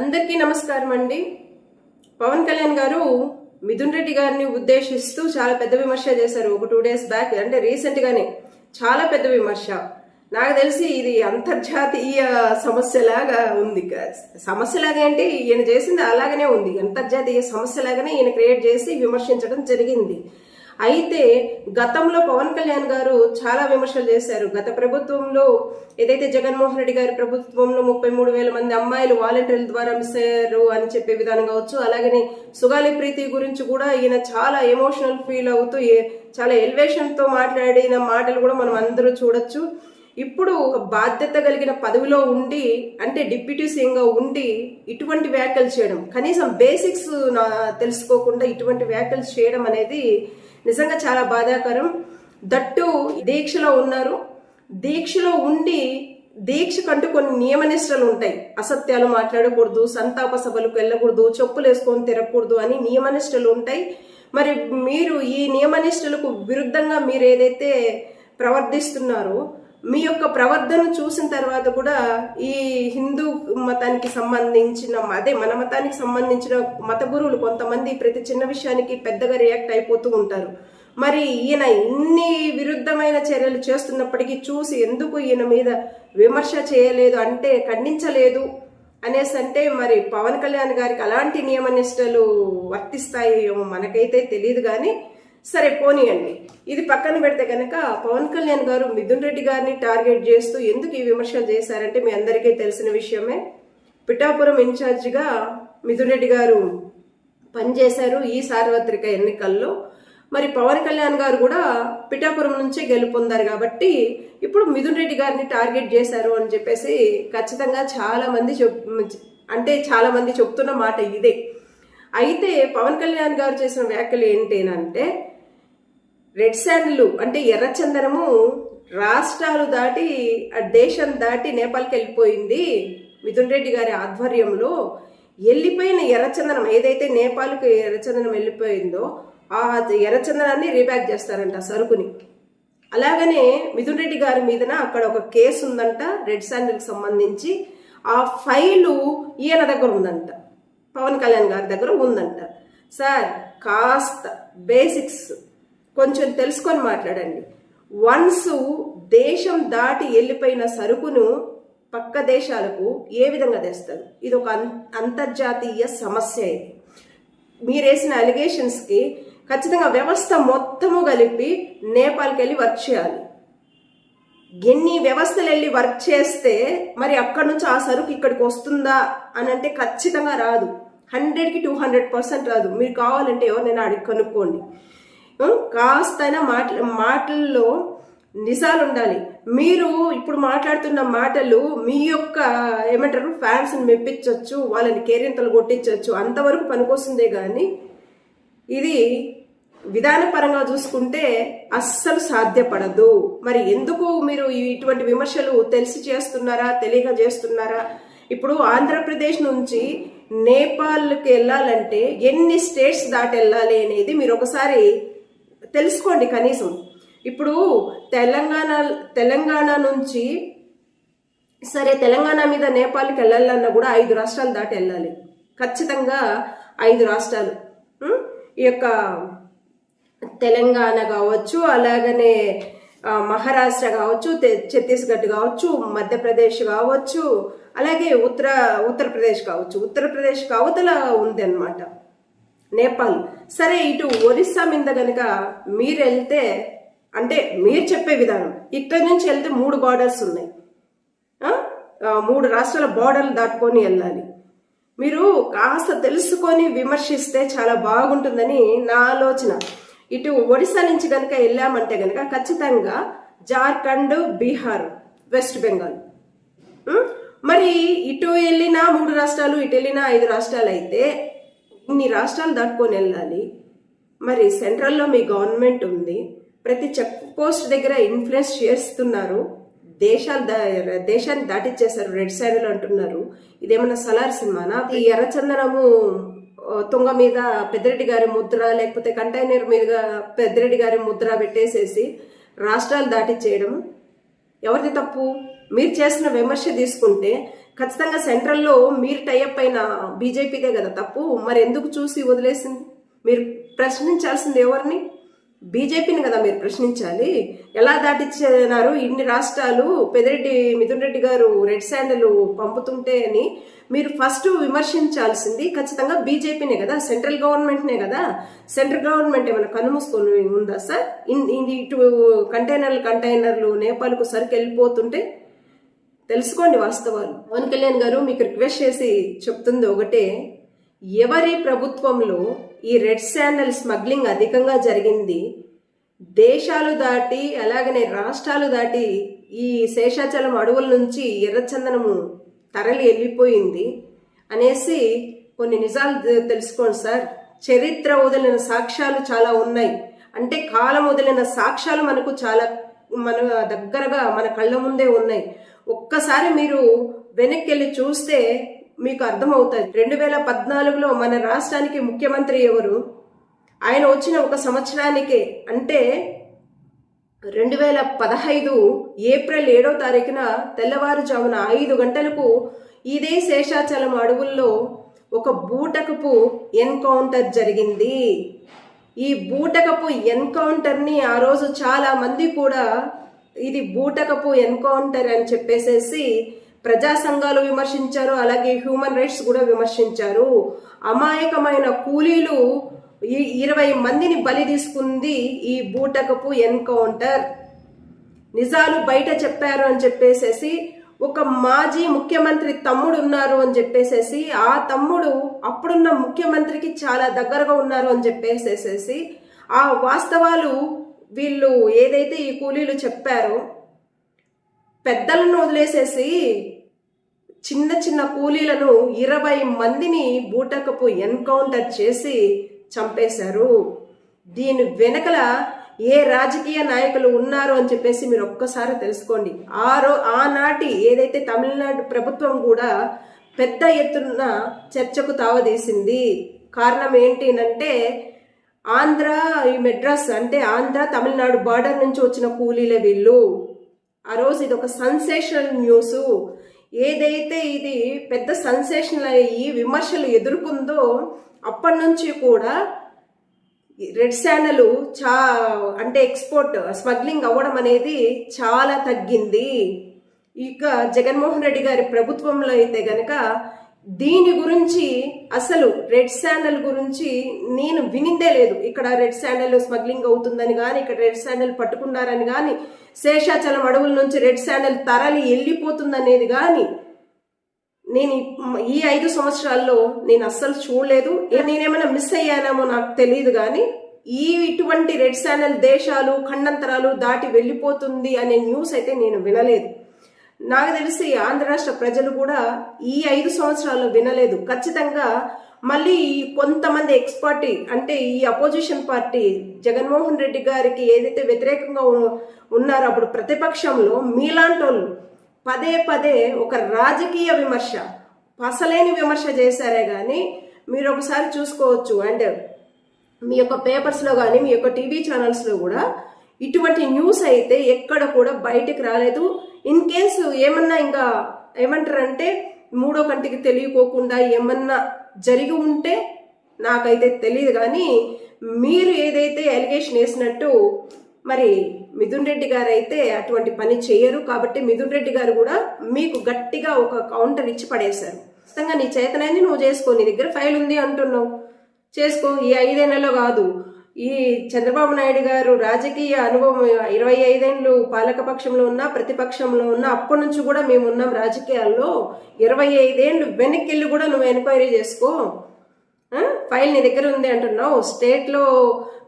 అందరికీ నమస్కారం అండి. పవన్ కళ్యాణ్ గారు మిథున్ రెడ్డి గారిని ఉద్దేశిస్తూ చాలా పెద్ద విమర్శ చేశారు ఒక టూ డేస్ బ్యాక్ అంటే రీసెంట్గానే చాలా పెద్ద విమర్శ. నాకు తెలిసి ఇది అంతర్జాతీయ సమస్యలాగా ఉంది. సమస్యలాగా అంటే ఈయన చేసింది అలాగనే ఉంది. అంతర్జాతీయ సమస్యలాగానే ఈయన క్రియేట్ చేసి విమర్శించడం జరిగింది. అయితే గతంలో పవన్ కళ్యాణ్ గారు చాలా విమర్శలు చేశారు. గత ప్రభుత్వంలో ఏదైతే జగన్మోహన్ రెడ్డి గారి ప్రభుత్వంలో ముప్పై మూడు వేల మంది అమ్మాయిలు వాలంటీర్ల ద్వారా మిస్ అయ్యారు అని చెప్పే విధానం కావచ్చు అలాగనే సుగాలి ప్రీతి గురించి కూడా ఈయన చాలా ఎమోషనల్ ఫీల్ అవుతూ చాలా ఎలివేషన్తో మాట్లాడిన మాటలు కూడా మనం అందరూ చూడొచ్చు. ఇప్పుడు ఒక బాధ్యత కలిగిన పదవిలో ఉండి అంటే డిప్యూటీ సీఎంగా ఉండి ఇటువంటి వ్యాఖ్యలు చేయడం కనీసం బేసిక్స్ తెలుసుకోకుండా ఇటువంటి వ్యాఖ్యలు చేయడం అనేది నిజంగా చాలా బాధాకరం. దట్టు దీక్షలో ఉన్నారు. దీక్షలో ఉండి దీక్ష కంటూ కొన్ని నియమనిష్టలు ఉంటాయి. అసత్యాలు మాట్లాడకూడదు సంతాప సభలకు వెళ్ళకూడదు చెప్పులు వేసుకొని తిరగకూడదు అని నియమనిష్టలు ఉంటాయి. మరి మీరు ఈ నియమనిష్టలకు విరుద్ధంగా మీరు ఏదైతే ప్రవర్తిస్తున్నారో మీ యొక్క ప్రవర్తన చూసిన తర్వాత కూడా ఈ హిందూ మతానికి సంబంధించిన అదే మన మతానికి సంబంధించిన మత గురువులు కొంతమంది ప్రతి చిన్న విషయానికి పెద్దగా రియాక్ట్ అయిపోతూ ఉంటారు. మరి ఈయన ఇన్ని విరుద్ధమైన చర్యలు చేస్తున్నప్పటికీ చూసి ఎందుకు ఈయన మీద విమర్శ చేయలేదు అంటే ఖండించలేదు అనేసి అంటే మరి పవన్ కళ్యాణ్ గారికి అలాంటి నియమ నిష్టలు వర్తిస్తాయేమో మనకైతే తెలియదు కానీ సరే పోనీయండి. ఇది పక్కన పెడితే కనుక పవన్ కళ్యాణ్ గారు మిథున్ రెడ్డి గారిని టార్గెట్ చేస్తూ ఎందుకు ఈ విమర్శలు చేశారంటే మీ అందరికీ తెలిసిన విషయమే. పిఠాపురం ఇన్ఛార్జిగా మిథున్ రెడ్డి గారు పనిచేశారు ఈ సార్వత్రిక ఎన్నికల్లో. మరి పవన్ కళ్యాణ్ గారు కూడా పిఠాపురం నుంచే గెలుపొందారు కాబట్టి ఇప్పుడు మిథున్ రెడ్డి గారిని టార్గెట్ చేశారు అని చెప్పేసి ఖచ్చితంగా చాలా మంది చెప్ అంటే చాలా మంది చెప్తున్న మాట ఇదే. అయితే పవన్ కళ్యాణ్ గారు చేసిన వ్యాఖ్యలు ఏంటేనంటే రెడ్ శాండ్లు అంటే ఎర్రచందనము రాష్ట్రాలు దాటి ఆ దేశం దాటి నేపాల్కి వెళ్ళిపోయింది మిథున్ రెడ్డి గారి ఆధ్వర్యంలో. వెళ్ళిపోయిన ఎర్రచందనం ఏదైతే నేపాల్కి ఎర్రచందనం వెళ్ళిపోయిందో ఆ ఎర్రచందనాన్ని రీబ్యాక్ చేస్తారంట సరుకుని. అలాగనే మిథున్ రెడ్డి గారి మీదన అక్కడ ఒక కేసు ఉందంట రెడ్ శాండిల్కి సంబంధించి. ఆ ఫైలు ఈయన దగ్గర ఉందంట పవన్ కళ్యాణ్ గారి దగ్గర ఉందంట. సార్ కాస్త బేసిక్స్ కొంచెం తెలుసుకొని మాట్లాడండి. వన్స్ దేశం దాటి వెళ్ళిపోయిన సరుకును పక్క దేశాలకు ఏ విధంగా తెస్తారు? ఇది ఒక అం- అంతర్జాతీయ సమస్య ఇది. మీరేసిన అలిగేషన్స్కి ఖచ్చితంగా వ్యవస్థ మొత్తము కలిపి నేపాల్కి వెళ్ళి వర్క్ చేయాలి. ఎన్ని వ్యవస్థలు వెళ్ళి వర్క్ చేస్తే మరి అక్కడి నుంచి ఆ సరుకు ఇక్కడికి వస్తుందా అని అంటే ఖచ్చితంగా రాదు. హండ్రెడ్కి టూ హండ్రెడ్ పర్సెంట్ రాదు. మీరు కావాలంటే ఎవరినైనా అడిగి కనుక్కోండి. కాస్తైనా మాట మాటల్లో నిజాలు ఉండాలి మీరు ఇప్పుడు మాట్లాడుతున్న మాటలు మీ యొక్క ఏమంటారు ఫ్యాన్స్ని మెప్పించవచ్చు వాళ్ళని కేరింతలు కొట్టించవచ్చు అంతవరకు పనికొస్తుందే కానీ ఇది విధానపరంగా చూసుకుంటే అస్సలు సాధ్యపడదు. మరి ఎందుకు మీరు ఇటువంటి విమర్శలు తెలిసి చేస్తున్నారా తెలియక చేస్తున్నారా? ఇప్పుడు ఆంధ్రప్రదేశ్ నుంచి నేపాల్కి వెళ్ళాలంటే ఎన్ని స్టేట్స్ దాటి వెళ్ళాలి అనేది మీరు ఒకసారి తెలుసుకోండి కనీసం. ఇప్పుడు తెలంగాణ తెలంగాణ నుంచి సరే తెలంగాణ మీద నేపాల్కి వెళ్ళాలన్నా కూడా ఐదు రాష్ట్రాలు దాటి వెళ్ళాలి. ఖచ్చితంగా ఐదు రాష్ట్రాలు. ఈ యొక్క తెలంగాణ కావచ్చు అలాగనే మహారాష్ట్ర కావచ్చు ఛత్తీస్గఢ్ కావచ్చు మధ్యప్రదేశ్ కావచ్చు అలాగే ఉత్తర ఉత్తరప్రదేశ్ కావచ్చు. ఉత్తరప్రదేశ్ కావతల ఉంది అనమాట నేపాల్. సరే ఇటు ఒరిస్సా మీద గనక మీరు వెళ్తే అంటే మీరు చెప్పే విధానం ఇక్కడి నుంచి వెళ్తే మూడు బార్డర్స్ ఉన్నాయి. మూడు రాష్ట్రాల బార్డర్లు దాటుకొని వెళ్ళాలి. మీరు కాస్త తెలుసుకొని విమర్శిస్తే చాలా బాగుంటుందని నా ఆలోచన. ఇటు ఒడిశా నుంచి కనుక వెళ్ళామంటే కనుక ఖచ్చితంగా జార్ఖండ్ బీహార్ వెస్ట్ బెంగాల్. మరి ఇటు వెళ్ళినా మూడు రాష్ట్రాలు ఇటు వెళ్ళినా ఐదు రాష్ట్రాలు అయితే ఇన్ని రాష్ట్రాలు దాటుకొని వెళ్ళాలి. మరి సెంట్రల్లో మీ గవర్నమెంట్ ఉంది. ప్రతి చెక్ పోస్ట్ దగ్గర ఇన్ఫ్లుయెన్స్ చేస్తున్నారు. దేశాలు దా- దేశాన్ని దాటిచ్చేశారు రెడ్ సైడ్లు అంటున్నారు. ఇదేమన్నా సలార్ సినిమానా ఈ ఎర్రచందనము తుంగ మీద పెద్దిరెడ్డి గారి ముద్ర లేకపోతే కంటైనర్ మీద పెద్దిరెడ్డి గారి ముద్ర పెట్టేసేసి రాష్ట్రాలు దాటిచ్చేయడం ఎవరిది తప్పు? మీరు చేసిన విమర్శ తీసుకుంటే ఖచ్చితంగా సెంట్రల్లో మీరు టైఅప్ అయిన బీజేపీదే కదా తప్పు. మరి ఎందుకు చూసి వదిలేసింది? మీరు ప్రశ్నించాల్సింది ఎవరిని? బీజేపీని కదా మీరు ప్రశ్నించాలి. ఎలా దాటిచ్చినారు? ఇన్ని రాష్ట్రాలు పెదిరెడ్డి మిథున్ రెడ్డి గారు రెడ్ శాండల్ పంపుతుంటే అని మీరు ఫస్ట్ విమర్శించాల్సింది ఖచ్చితంగా బీజేపీనే కదా సెంట్రల్ గవర్నమెంట్నే కదా. సెంట్రల్ గవర్నమెంట్ ఏమైనా కనుమూసుకొని ఉందా సార్? ఇన్ ఇది ఇటు కంటైనర్లు కంటైనర్లు నేపాల్కు సరికి వెళ్ళిపోతుంటే తెలుసుకోండి వాస్తవాలు. పవన్ కళ్యాణ్ గారు మీకు రిక్వెస్ట్ చేసి చెప్తుంది ఒకటే ఎవరి ప్రభుత్వంలో ఈ రెడ్ శాండల్ స్మగ్లింగ్ అధికంగా జరిగింది దేశాలు దాటి అలాగనే రాష్ట్రాలు దాటి ఈ శేషాచలం అడవుల నుంచి ఎర్రచందనము తరలి వెళ్ళిపోయింది అనేసి కొన్ని నిజాలు తెలుసుకోండి సార్. చరిత్ర వదిలిన సాక్ష్యాలు చాలా ఉన్నాయి. అంటే కాలం వదిలిన సాక్ష్యాలు మనకు చాలా మన దగ్గరగా మన కళ్ళ ముందే ఉన్నాయి. ఒక్కసారి మీరు వెనక్కి వెళ్ళి చూస్తే మీకు అర్థమవుతుంది. రెండు వేల పద్నాలుగులో మన రాష్ట్రానికి ముఖ్యమంత్రి ఎవరు? ఆయన వచ్చిన ఒక సంవత్సరానికే అంటే రెండు వేల పదహైదు ఏప్రిల్ ఏడో తారీఖున తెల్లవారుజామున ఐదు గంటలకు ఇదే శేషాచలం అడవుల్లో ఒక బూటకపు ఎన్కౌంటర్ జరిగింది. ఈ బూటకపు ఎన్కౌంటర్ని ఆ రోజు చాలా మంది కూడా ఇది బూటకపు ఎన్కౌంటర్ అని చెప్పేసేసి ప్రజా సంఘాలు విమర్శించారు అలాగే హ్యూమన్ రైట్స్ కూడా విమర్శించారు. అమాయకమైన కూలీలు ఈ ఇరవై మందిని బలి తీసుకుంది ఈ బూటకపు ఎన్కౌంటర్. నిజాలు బయట చెప్పారు అని చెప్పేసేసి ఒక మాజీ ముఖ్యమంత్రి తమ్ముడు ఉన్నారు అని చెప్పేసేసి ఆ తమ్ముడు అప్పుడున్న ముఖ్యమంత్రికి చాలా దగ్గరగా ఉన్నారు అని చెప్పేసేసేసి ఆ వాస్తవాలు వీళ్ళు ఏదైతే ఈ కూలీలు చెప్పారో పెద్దలను వదిలేసేసి చిన్న చిన్న కూలీలను ఇరవై మందిని బూటకపు ఎన్కౌంటర్ చేసి చంపేశారు. దీని వెనకల ఏ రాజకీయ నాయకులు ఉన్నారు అని చెప్పేసి మీరు ఒక్కసారి తెలుసుకోండి. ఆ రో ఆనాటి ఏదైతే తమిళనాడు ప్రభుత్వం కూడా పెద్ద ఎత్తున చర్చకు తావదీసింది. కారణం ఏంటి అంటే ఆంధ్ర ఈ మెడ్రాస్ అంటే ఆంధ్ర తమిళనాడు బార్డర్ నుంచి వచ్చిన కూలీలే వీళ్ళు. ఆ రోజు ఇది ఒక సన్సేషనల్ న్యూస్ ఏదైతే ఇది పెద్ద సన్సేషనల్ అయ్యి విమర్శలు ఎదుర్కొందో అప్పటి నుంచి కూడా రెడ్ శాండలు చా అంటే ఎక్స్పోర్ట్ స్మగ్లింగ్ అవ్వడం అనేది చాలా తగ్గింది. ఇక జగన్మోహన్ రెడ్డి గారి ప్రభుత్వంలో అయితే గనక దీని గురించి అసలు రెడ్ శాండల్ గురించి నేను వినిందే లేదు. ఇక్కడ రెడ్ శాండల్ స్మగ్లింగ్ అవుతుందని కానీ ఇక్కడ రెడ్ శాండల్ పట్టుకున్నారని కానీ శేషాచలం అడవుల నుంచి రెడ్ శాండల్ తరలి వెళ్ళిపోతుందనేది కానీ నేను ఈ- ఐదు సంవత్సరాల్లో నేను అస్సలు చూడలేదు. నేనేమైనా మిస్ అయ్యానేమో నాకు తెలియదు కానీ ఈ ఇటువంటి రెడ్ శాండల్ దేశాలు ఖండంతరాలు దాటి వెళ్ళిపోతుంది అనే న్యూస్ అయితే నేను వినలేదు. నాకు తెలిసి ఆంధ్ర రాష్ట్ర ప్రజలు కూడా ఈ ఐదు సంవత్సరాల్లో వినలేదు. ఖచ్చితంగా మళ్ళీ ఈ కొంతమంది ఎక్స్పార్టీ అంటే ఈ అపోజిషన్ పార్టీ జగన్మోహన్ రెడ్డి గారికి ఏదైతే వ్యతిరేకంగా ఉన్నారో అప్పుడు ప్రతిపక్షంలో మీలాంటోళ్ళు పదే పదే ఒక రాజకీయ విమర్శ పసలేని విమర్శ చేశారే కానీ మీరు ఒకసారి చూసుకోవచ్చు. అండ్ మీ యొక్క పేపర్స్లో కానీ మీ యొక్క టీవీ ఛానల్స్లో కూడా ఇటువంటి న్యూస్ అయితే ఎక్కడ కూడా బయటకు రాలేదు. ఇన్ కేసు ఏమన్నా ఇంకా ఏమంటారంటే మూడో కంటికి తెలియకోకుండా ఏమన్నా జరిగి ఉంటే నాకైతే తెలియదు కానీ మీరు ఏదైతే అలిగేషన్ వేసినట్టు మరి మిథున్ రెడ్డి గారు అయితే అటువంటి పని చేయరు. కాబట్టి మిథున్ రెడ్డి గారు కూడా మీకు గట్టిగా ఒక కౌంటర్ ఇచ్చి పడేశారు. ఖచ్చితంగా నీ చేతనైంది నువ్వు చేసుకో నీ దగ్గర ఫైల్ ఉంది అంటున్నావు. చేసుకో ఈ ఐదేళ్ళలో కాదు. ఈ చంద్రబాబు నాయుడు గారు రాజకీయ అనుభవం ఇరవై ఐదేళ్ళు పాలకపక్షంలో ఉన్నా ప్రతిపక్షంలో ఉన్నా అప్పటి నుంచి కూడా మేము ఉన్నాం రాజకీయాల్లో. ఇరవై ఐదేళ్ళు వెనక్కి వెళ్ళి కూడా నువ్వు ఎంక్వైరీ చేసుకో. ఫైల్ నీ దగ్గర ఉంది అంటున్నావు. స్టేట్లో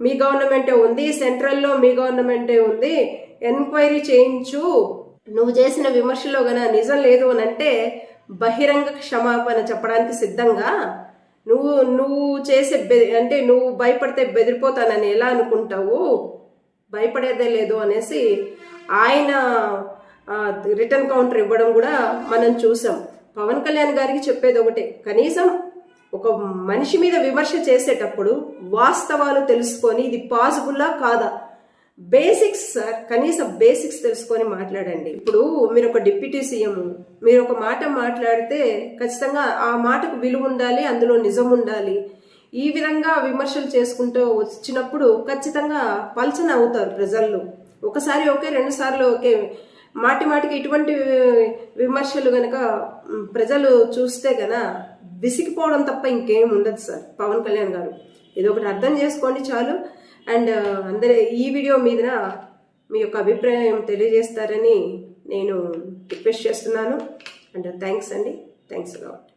మీ గవర్నమెంటే ఉంది సెంట్రల్లో మీ గవర్నమెంటే ఉంది. ఎంక్వైరీ చేయించు. నువ్వు చేసిన విమర్శలో గన నిజం లేదు అని అంటే బహిరంగ క్షమాపణ చెప్పడానికి సిద్ధంగా? నువ్వు నువ్వు చేసే బె అంటే నువ్వు భయపడితే బెదిరిపోతానని ఎలా అనుకుంటావు? భయపడేదే లేదు అనేసి ఆయన రిటర్న్ కౌంటర్ ఇవ్వడం కూడా మనం చూసాం. పవన్ కళ్యాణ్ గారికి చెప్పేది ఒకటే కనీసం ఒక మనిషి మీద విమర్శ చేసేటప్పుడు వాస్తవాలు తెలుసుకొని ఇది పాసిబుల్లా కాదా? బేసిక్స్ సార్ కనీసం బేసిక్స్ తెలుసుకొని మాట్లాడండి. ఇప్పుడు మీరు ఒక డిప్యూటీ సీఎం మీరు ఒక మాట మాట్లాడితే ఖచ్చితంగా ఆ మాటకు విలువ ఉండాలి అందులో నిజం ఉండాలి. ఈ విధంగా విమర్శలు చేసుకుంటూ వచ్చినప్పుడు ఖచ్చితంగా పల్చన అవుతారు ప్రజల్లో. ఒకసారి ఓకే రెండు సార్లు ఓకే. మాటి మాటికి ఇటువంటి విమర్శలు గనక ప్రజలు చూస్తే గన విసిగిపోవడం తప్ప ఇంకేం ఉండదు సార్. పవన్ కళ్యాణ్ గారు. ఇది ఒకటి అర్థం చేసుకోండి చాలు. అండ్ అందరి ఈ వీడియో మీద మీ యొక్క అభిప్రాయం తెలియజేస్తారని నేను రిక్వెస్ట్ చేస్తున్నాను. అండ్ థ్యాంక్స్ అండి. Thanks a lot